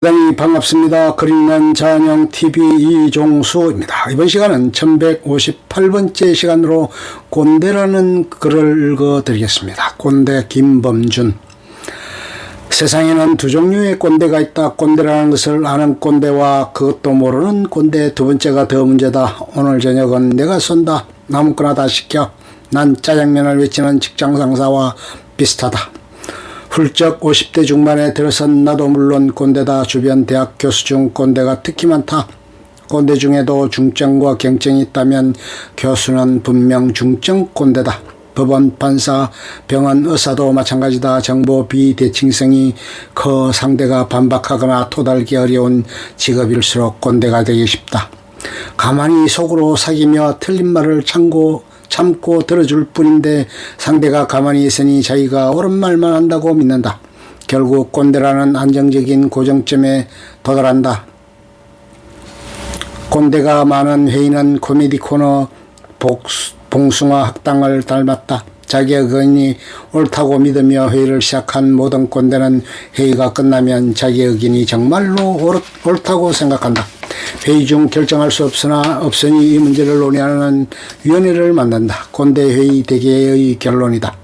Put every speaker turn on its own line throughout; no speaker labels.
대단히 반갑습니다. 그림난 잔영TV 이종수입니다. 이번 시간은 1158번째 시간으로 꼰대라는 글을 읽어드리겠습니다. 꼰대 김범준 세상에는 두 종류의 꼰대가 있다. 꼰대라는 것을 아는 꼰대와 그것도 모르는 꼰대 두 번째가 더 문제다. 오늘 저녁은 내가 쏜다. 아무거나 다 시켜. 난 짜장면을 외치는 직장 상사와 비슷하다. 훌쩍 50대 중반에 들어선 나도 물론 꼰대다 주변 대학 교수 중 꼰대가 특히 많다. 꼰대 중에도 중증과 경증이 있다면 교수는 분명 중증 꼰대다. 법원, 판사, 병원, 의사도 마찬가지다. 정보 비대칭성이 커 상대가 반박하거나 토달기 어려운 직업일수록 꼰대가 되기 쉽다. 가만히 속으로 사귀며 틀린 말을 참고 참고 들어줄 뿐인데 상대가 가만히 있으니 자기가 옳은 말만 한다고 믿는다. 결국 꼰대라는 안정적인 고정점에 도달한다. 꼰대가 많은 회의는 코미디 코너 복수, 봉숭아 학당을 닮았다. 자기의 의견이 옳다고 믿으며 회의를 시작한 모든 꼰대는 회의가 끝나면 자기의 의견이 정말로 옳다고 생각한다. 회의 중 결정할 수 없으나 없으니 이 문제를 논의하는 위원회를 만든다. 꼰대 회의 대개의 결론이다.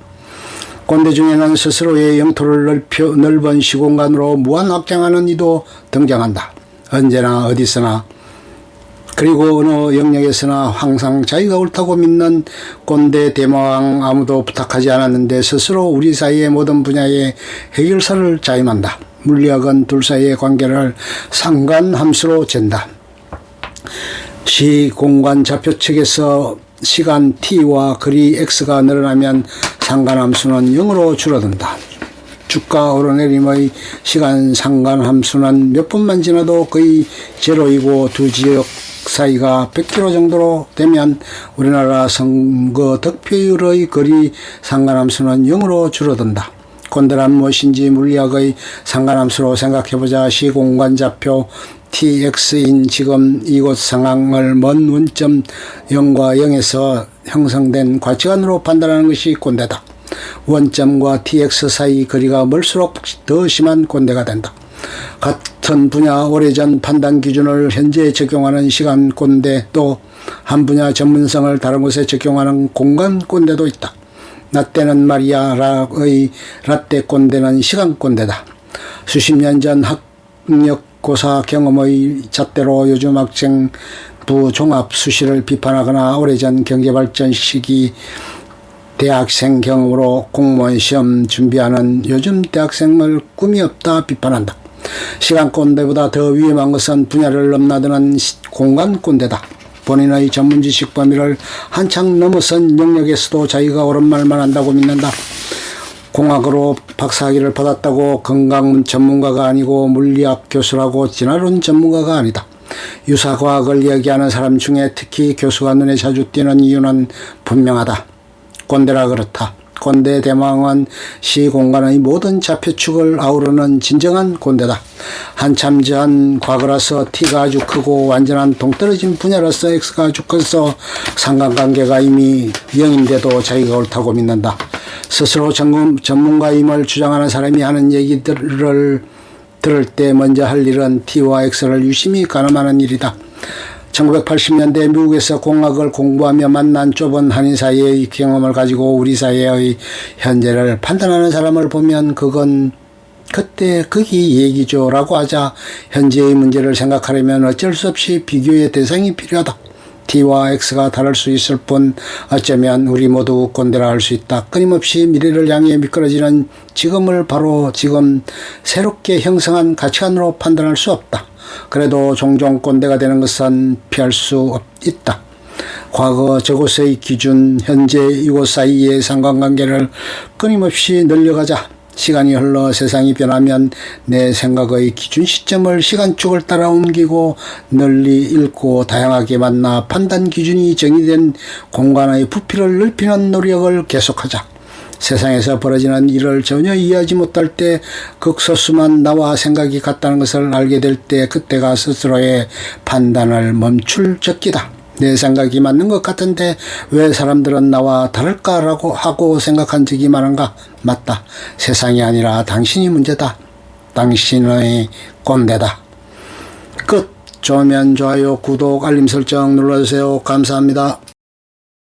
꼰대 중에는 스스로의 영토를 넓혀 넓은 시공간으로 무한 확장하는 이도 등장한다. 언제나 어디서나 그리고 어느 영역에서나 항상 자기가 옳다고 믿는 꼰대 대마왕 아무도 부탁하지 않았는데 스스로 우리 사이의 모든 분야의 해결사를 자임한다. 물리학은 둘 사이의 관계를 상관함수로 잰다. 시 공간 좌표 측에서 시간 t와 거리 x가 늘어나면 상관함수는 0으로 줄어든다. 주가 오르내림의 시간 상관함수는 몇 분만 지나도 거의 제로이고 두 지역 사이가 100km 정도로 되면 우리나라 선거 득표율의 거리 상관함수는 0으로 줄어든다. 곤드란 무엇인지 물리학의 상관함수로 생각해보자 시공간좌표 tx인 지금 이곳 상황을 먼 원점 0과 0에서 형성된 과치관으로 판단하는 것이 꼰대다. 원점과 tx 사이 거리가 멀수록 더 심한 꼰대가 된다. 같은 분야 오래전 판단 기준을 현재 적용하는 시간 꼰대 또 한 분야 전문성을 다른 곳에 적용하는 공간 꼰대도 있다. 나 때는 말이야 라의 라떼 꼰대는 시간 꼰대다. 수십 년 전 학력고사 경험의 잣대로 요즘 학생 부 종합 수시를 비판하거나 오래전 경제발전 시기 대학생 경험으로 공무원 시험 준비하는 요즘 대학생을 꿈이 없다 비판한다. 시간 꼰대보다 더 위험한 것은 분야를 넘나드는 공간 꼰대다. 본인의 전문 지식 범위를 한창 넘어선 영역에서도 자기가 옳은 말만 한다고 믿는다. 공학으로 박사학위를 받았다고 건강 전문가가 아니고 물리학 교수라고 진화론 전문가가 아니다. 유사과학을 이야기하는 사람 중에 특히 교수가 눈에 자주 띄는 이유는 분명하다. 꼰대라 그렇다. 꼰대 대망은 시 공간의 모든 좌표축을 아우르는 진정한 꼰대다. 한참 전 과거라서 T가 아주 크고 완전한 동떨어진 분야로서 X가 아주 커서 상관관계가 이미 0인데도 자기가 옳다고 믿는다. 스스로 전문, 전문가임을 주장하는 사람이 하는 얘기들을 들을 때 먼저 할 일은 T와 X를 유심히 가늠하는 일이다. 1980년대 미국에서 공학을 공부하며 만난 좁은 한인 사이의 경험을 가지고 우리 사회의 현재를 판단하는 사람을 보면 그건 그때 거기 얘기죠 라고 하자 현재의 문제를 생각하려면 어쩔 수 없이 비교의 대상이 필요하다. T와 X가 다를 수 있을 뿐 어쩌면 우리 모두 꼰대라 할 수 있다. 끊임없이 미래를 향해 미끄러지는 지금을 바로 지금 새롭게 형성한 가치관으로 판단할 수 없다. 그래도 종종 꼰대가 되는 것은 피할 수 있다. 과거 저곳의 기준, 현재 이곳 사이의 상관관계를 끊임없이 늘려가자. 시간이 흘러 세상이 변하면 내 생각의 기준 시점을 시간축을 따라 옮기고 널리 읽고 다양하게 만나 판단 기준이 정의된 공간의 부피를 넓히는 노력을 계속하자. 세상에서 벌어지는 일을 전혀 이해하지 못할 때 극소수만 나와 생각이 같다는 것을 알게 될 때 그때가 스스로의 판단을 멈출 적기다. 내 생각이 맞는 것 같은데 왜 사람들은 나와 다를까라고 하고 생각한 적이 많은가? 맞다. 세상이 아니라 당신이 문제다. 당신의 꼰대다. 끝. 좋으면 좋아요, 구독, 알림 설정 눌러주세요. 감사합니다.